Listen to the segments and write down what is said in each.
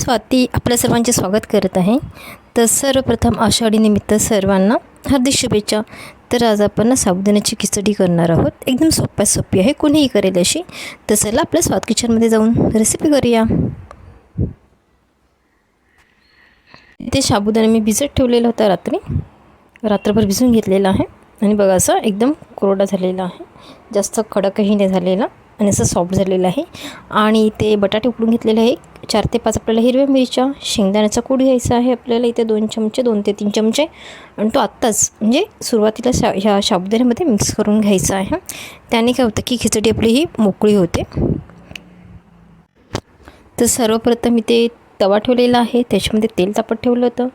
स्वाती आपल्या सर्वांचे स्वागत करत आहे. तर सर्वप्रथम आषाढीनिमित्त सर्वांना हार्दिक शुभेच्छा. तर आज आपण साबुदाण्याची खिचडी करणार आहोत. एकदम सोप्या सोपी आहे. कोणीही करेल अशी. तर चला आपल्या स्वाद किचनमध्ये जाऊन रेसिपी करूया. ते साबुदाणा मी भिजत ठेवलेला होता रात्री. रात्रभर भिजून घेतलेला आहे. आणि बघा असं एकदम कोरडा झालेला आहे. जास्त कडकही नाही झालेला. आणि असं सॉफ्ट झालेलं आहे. आणि ते बटाटे उकडून घेतलेले आहे चार ते पाच आपल्याला हिरव्या मिरच्या शेंगदाण्याचा कूड घ्यायचा आहे आपल्याला इथे दोन चमचे दोन ते तीन चमचे. आणि तो आत्ताच म्हणजे सुरुवातीला शा ह्या शाबुदाण्यामध्ये मिक्स करून घ्यायचा आहे. त्याने काय होतं की खिचडी आपली ही मोकळी होते. तर सर्वप्रथम इथे तवा ठेवलेला आहे. त्याच्यामध्ये तेल तापत ठेवलं होतं.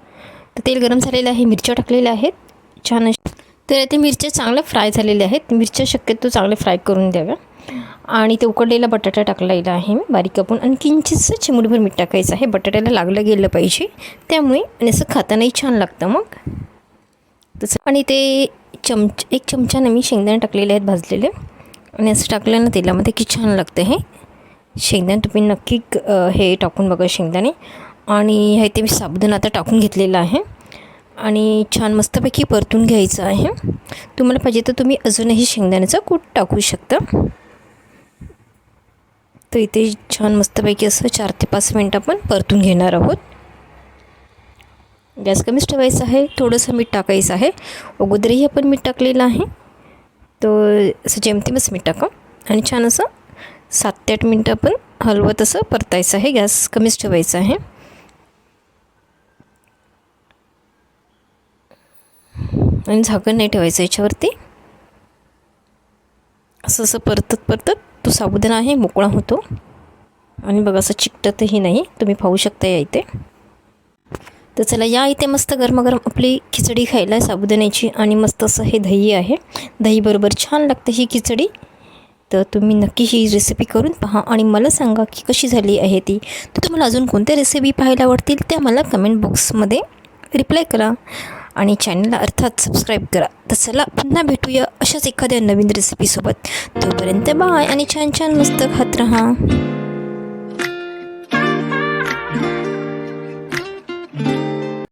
तर तेल गरम झालेलं आहे. मिरच्या टाकलेल्या आहेत. छान तर ते मिरच्या चांगल्या फ्राय झालेल्या आहेत. मिरच्या शक्यतो चांगले फ्राय करून द्याव्या. आणि ते उकडलेला बटाटा टाकलेला आहे मी बारीक कापून. आणि किंचितसं चिमूटभर मीठ टाकायचं आहे. बटाट्याला लागलं गेलं पाहिजे. त्यामुळे आणि असं खातानाही छान लागतं मग. तसं. आणि ते चमच एक चमच्यानं मी शेंगदाणे टाकलेले आहेत भाजलेले. आणि असं टाकलं ना तेलामध्ये की छान लागतं हे. शेंगदाणे तुम्ही नक्की हे टाकून बघा शेंगदाणे. आणि हे ते मी साबुदाणा आता टाकून घेतलेलं आहे. आणि छान मस्तपैकी परतून घ्यायचं आहे. तुम्हाला पाहिजे तर तुम्ही अजूनही शेंगदाण्याचा कूट टाकू शकता. तर इथे छान मस्तपैकी असं चार ते पाच मिनटं आपण परतून घेणार आहोत. गॅस कमीच ठेवायचा आहे थोडंसं मीठ टाकायचं आहे. अगोदरही आपण मीठ टाकलेलं आहे. तर असं जेमतेमच मीठ टाका. आणि छान असं सात ते आठ मिनटं आपण हलवत असं परतायचं आहे. गॅस कमीच ठेवायचा आहे. आणि झाकण नाही ठेवायचं याच्यावरती. असं असं परतत परतत तो साबुदाणा आहे मोकळा होतो. आणि बघा असं चिकटतही नाही. तुम्ही पाहू शकता या इथे. तर चला या इथे मस्त गरमागरम आपली खिचडी खायला साबुदाण्याची आणि मस्त असं हे दही आहे. दहीबरोबर छान लागते ही खिचडी. तर तुम्ही नक्की ही रेसिपी करून पहा आणि मला सांगा की कशी झाली आहे ती. तर तुम्हाला अजून कोणत्या रेसिपी पाहायला आवडतील त्या मला कमेंट बॉक्समध्ये रिप्लाय करा. आणि चॅनलला अर्थात सबस्क्राईब करा. तर चला पुन्हा भेटूया अशाच एखाद्या नवीन रेसिपीसोबत तोपर्यंत बाय आणि छान छान मस्त खात राहा.